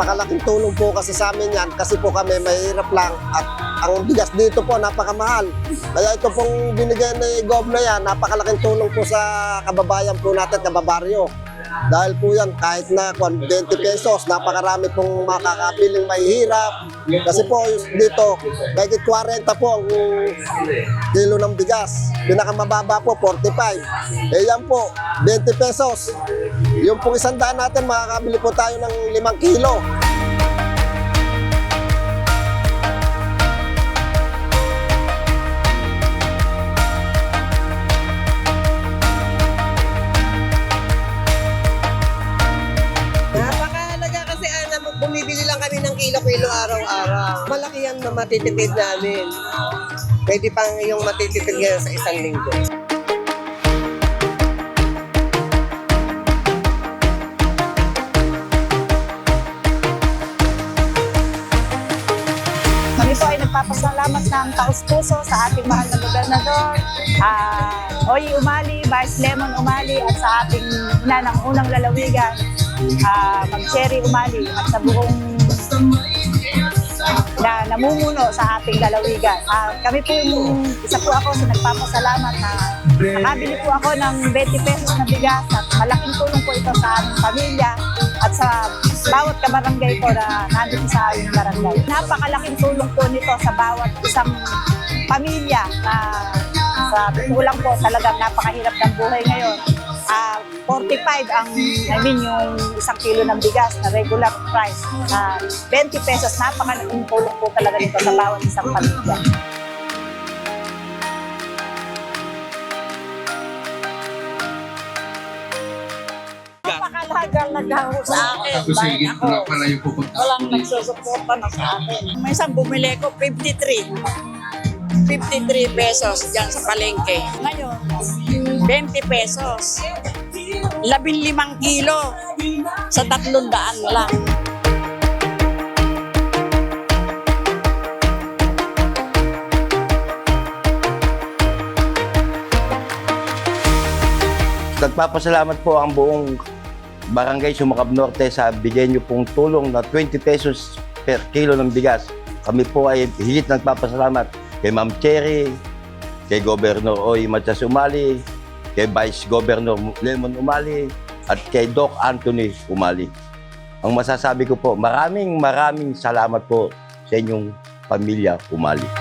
Malaking tulong po kasi sa amin yan kasi po kami mahirap lang at ang bigas dito po napakamahal. Kaya ito pong binigay ni Gob na yan, napakalaking tulong po sa kababayan po natin, kababaryo. Dahil po yan, kahit na kwan, 20 pesos, napakarami pong makakabiling mahihirap. Kasi po dito, kahit 40 po ang kilo ng bigas. Pinakamababa po, 45. Eh yan po, 20 pesos. Yung pong isang daan natin, makakabili po tayo ng 5 kilo. Napakahalaga kasi ana, bumibili lang kami ng kilo-kilo araw-araw. Malaki yan na matitipid namin. Pwede pang yung matitipid ngayon sa isang linggo. Nagpapasalamat ng taus-puso sa ating mahal na gobernador, uh, Oy Umali, Vice Lemon Umali, at sa ating ina ng unang lalawigan, uh, Mag Cherry Umali, at sa buong na namumuno sa ating lalawigan. Ah, kami po yung, isa po ako sa nagpapasalamat na nakabili po ako ng 20 pesos na bigas at malaking tulong po ito sa aming pamilya at sa bawat kabarangay ko na nandito sa aming barangay. Napakalaking tulong po nito sa bawat isang pamilya na sa tulang po talagang napakahirap ng buhay ngayon. Ah, 45 ang, I mean, yung isang kilo ng bigas na regular price. Ah, 20 pesos, napakalaking tulong po talaga nito sa bawat isang pamilya. Napakalagang naghaho sa akin. Tapos Bakit higit ako? na pala yung pupunta Walang ko nagsusuporta na sa akin. May isang bumili ko, 53. 53 pesos dyan sa palengke. Ngayon, 20 pesos. 15 kilo sa 300 lang. Nagpapasalamat po ang buong Barangay Sumakab Norte sa bigay niyo pong tulong na 20 pesos per kilo ng bigas. Kami po ay higit nagpapasalamat kay Ma'am Cherry, kay Governor Oy Matias Umali, kay Vice Governor Lemon Umali, at kay Doc Anthony Umali. Ang masasabi ko po, maraming maraming salamat po sa inyong pamilya Umali.